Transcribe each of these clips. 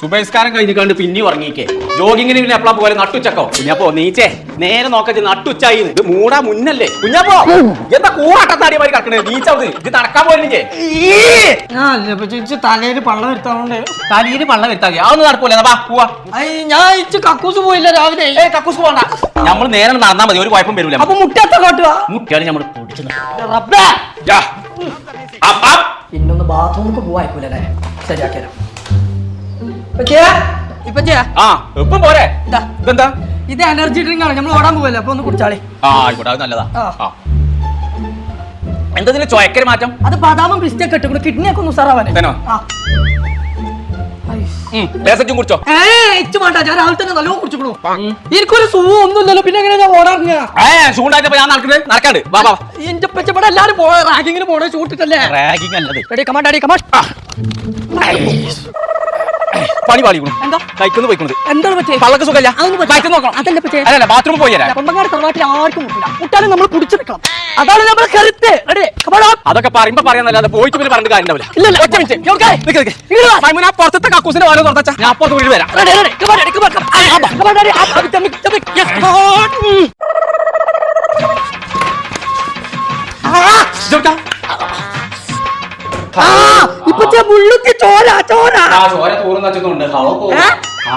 സുബൈസ്കാരം കഴിഞ്ഞിക്കാണ്ട് പിന്നെ ഉറങ്ങിക്കേ. ജോഗിങ്ങിന് പിന്നെ എപ്പോഴാ പോലെ നട്ടുച്ചക്കോ. കുഞ്ഞപ്പോ നീച്ചേ നേരെ നോക്കച്ച് നട്ടുച്ചായി ഇത് മൂടാ മുന്നല്ലേ. കുഞ്ഞപ്പോ എന്താ കൂടട്ടത്താടി മാതിരി കിടക്കണേ? നീച്ചത് ഇത് നടക്കാൻ പോലില്ലേ തലയിൽ പള്ളം വരുത്താറുണ്ട് തലയിൽ പള്ള വരുത്താതി. അതൊന്നും നടക്കൂല വാ പോവാ. ഞാൻ ഇച്ച് കക്കൂസ് പോയില്ല രാവിലെ. ഏ കക്കൂസ് പോണ്ട. നമ്മൾ നേരെ നടന്നാ മതി. ഒരു കുഴപ്പം വരൂല. അപ്പൊ മുട്ടത്തെ കാട്ടുക മുട്ടിയാണ് നമ്മൾ പൊടിച്ചു. പിന്നൊന്ന് ബാത്റൂമിൽ പോവായിക്കൂലേ ശരിയാക്കിയാലും ആ. എപ്പം പോരെ. ഇതാ. ഇതെന്താ? ഇത് എനർജി ഡ്രിങ്ക് ആണ്. നമ്മൾ ഓടാൻ പോവല്ലേ? അപ്പൊ ഒന്ന് കുടിച്ചാളെ. ആ ആയിക്കോട്ടെ. അത് നല്ലതാ. ആ. ആ. എന്താ ഇതിന് ചൊയക്കര മാറ്റം? അത് ബദാമും പിസ്റ്റൊക്കെ ഇട്ടു കിഡ്നി ഒക്കെ ഒന്ന് ഉസാറാവാനേ. ലേസറ്റും കുടിച്ചോ? ഏ ഇച്ചു വേണ്ട ഞാൻ രാവിലെ തന്നെ നല്ലോണം കുടിച്ചിക്കണു. എനിക്കൊരു സുഖം ഒന്നുമില്ലല്ലോ. പിന്നെ എങ്ങനെ ഞാൻ ഓടാറിഞ്ഞ? ഏ ചൂണ്ടായിട്ടപ്പോ ഞാൻ നടക്കുന്നത് നടക്കാണ്ട്. വാ വാ എന്റെ പെച്ചപ്പെടെ എല്ലാരും റാഗിങ്ങിന് പോണേ ചൂട്ടിട്ടല്ലേ? റാഗിങ് അല്ലത്. ഡാഡി കമാ ഡാഡി കമാ പണി പാളിക്കണു എന്താ പോയിക്കുന്നത് എന്താണ് പറ്റേ പള്ളക്ക് സുഖമില്ല നോക്കണം അതല്ല പറ്റേ അല്ല ബാത്റൂമിൽ പോയി തരാം കൊമ്പങ്ങാട് തറവാട്ടിൽ ആർക്കും മുട്ടില്ല മുട്ടാലും നമ്മൾ കുടിച്ചു നിൽക്കണം അതാണ് നമ്മൾ കരുത്ത് അതൊക്കെ പറയുമ്പോ പറയാന്നല്ലാതെ പോയിട്ട് പിന്നെ പറഞ്ഞു കാര്യം ഉണ്ടാവില്ല. ഒറ്റ മിനിറ്റ് പുറത്തത്തെ കക്കൂസിന്റെ വാല തുറച്ച ഞാൻ അപ്പുറത്ത് വീട് വരാം ആ മുള്ളുത്തി ചോര ചോര ആ ചോര തൂറുന്ന വെച്ചിട്ടുണ്ട് ഹവ പോ ഏ? ആ.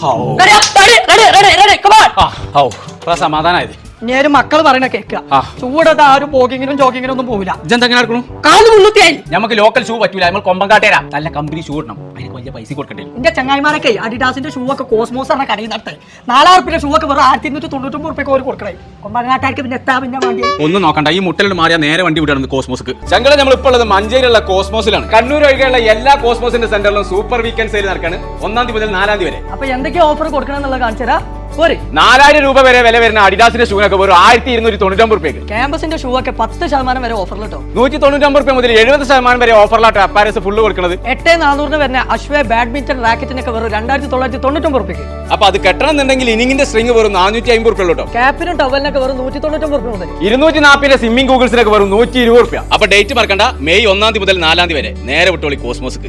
How. Ready ready ready ready ready കമാ ആ, ഹൗ. ഇപ്പൊ സമാധാനായത് നേര് മക്കൾ പറയണ കേൾക്കുക. ആ. ചൂടത്ത് ആരും പോകിങ്ങിനും ജോഗിങ്ങിനും ഒന്നും പോവില്ല. ഇതെന്താ ഇങ്ങനെ നടക്കണു? കാൽ മുള്ളുത്തിയായി നമുക്ക് ലോക്കൽ ഷൂ പറ്റൂല. നമ്മൾ കൊമ്പം കാട്ടേരാ നല്ല കമ്പനി ഷൂ ഇടണം. അതിന് വലിയ പൈസ കൊടുക്കണ്ടേ? എന്റെ ചങ്ങായിമാരൊക്കെ അഡിഡാസിന്റെ ഷൂ ഒക്കെ കോസ്മോസ് ആണ് കടയിൽ നടത്തേ നാലായിരം റുപ്യ ഷൂ ഒക്കെ വെറും ആയിരത്തി ഇരുന്നൂറ്റി തൊണ്ണൂറ്റൊമ്പത് റുപ്യ ഒരു കൊടുക്കണേ. കൊമ്പങ്ങാട്ടാർക്ക് പിന്നെ എത്താ പിന്നെ വേണ്ടി? ഒന്നും നോക്കണ്ട. ഈ മുട്ടലോട് മാറിയ നേരെ വണ്ടി വിടുന്നത് കോസ്മോസ്ക്ക് ചങ്കള നമ്മൾ ഇപ്പോൾ ഉള്ളത് മഞ്ചേരിയുള്ള കോസ്മോസിലാണ് കണ്ണൂർ ഒഴികെയുള്ള എല്ലാ കോസ്മോസിന്റെ സെന്ററിലും സൂപ്പർ വീക്കെൻഡ് സെയിൽ നടക്കാണ്. ഒന്നാം തീയതി മുതൽ നാലാം തീയതി വരെ. അപ്പൊ എന്തൊക്കെയാ ഓഫർ കൊടുക്കണം എന്നുള്ളത് കാണിച്ചരാ പോരെ. നാലായിരം രൂപ വരെ വില വരുന്ന അഡിഡാസിന്റെ ഷൂനൊക്കെ വെറും ആയിരത്തി ഇരുന്നൂറ്റി തൊണ്ണൂറ്റൊമ്പത് റുപ്യക്ക്. ക്യാമ്പസിന്റെ ഷൂ ഒക്കെ പത്ത് ശതമാനം വരെ ഓഫറിൽ കേട്ടോ നൂറ്റി തൊണ്ണൂറ്റൊമ്പത് റുപ്യ മുതൽ എഴുപത് ശതമാനം വരെ ഓഫറിലാട്ടോ അപ്പാരസ് ഫുള്ള് കൊടുക്കുന്നത് എട്ട് നാനൂറിന് വരുന്ന അശ്വ ബാഡ്മിന്റൺ റാക്കറ്റിനൊക്കെ വെറും രണ്ടായിരത്തി തൊള്ളായിരത്തി തൊണ്ണൂറ്റൊമ്പത് റുപ്യക്ക്. അപ്പൊ അത് കെട്ടണം എന്നുണ്ടെങ്കിൽ ഇനിങ്ങിന്റെ സ്ട്രിങ് വെറും നാനൂറ്റി അമ്പത് റുപ്യ കേട്ടോ ക്യാപ്പിനും ടവലിനൊക്കെ വെറും നൂറ്റി തൊണ്ണൂറ്റൊമ്പത് റുപ്യ മുതൽ. ഇരുന്നൂറ്റി നാൽപ്പതിന്റെ സ്വിമ്മിംഗ് ഗൂഗിൾസിനൊക്കെ വെറും നൂറ്റി ഇരുപത് റുപ്യ. അപ്പൊ ഡേറ്റ് മറക്കണ്ട. മെയ് ഒന്നാം തീയതി മുതൽ നാലാം തീയതി വരെ. നേരെ വിട്ടോളി കോസ്മോസ്ക്ക്.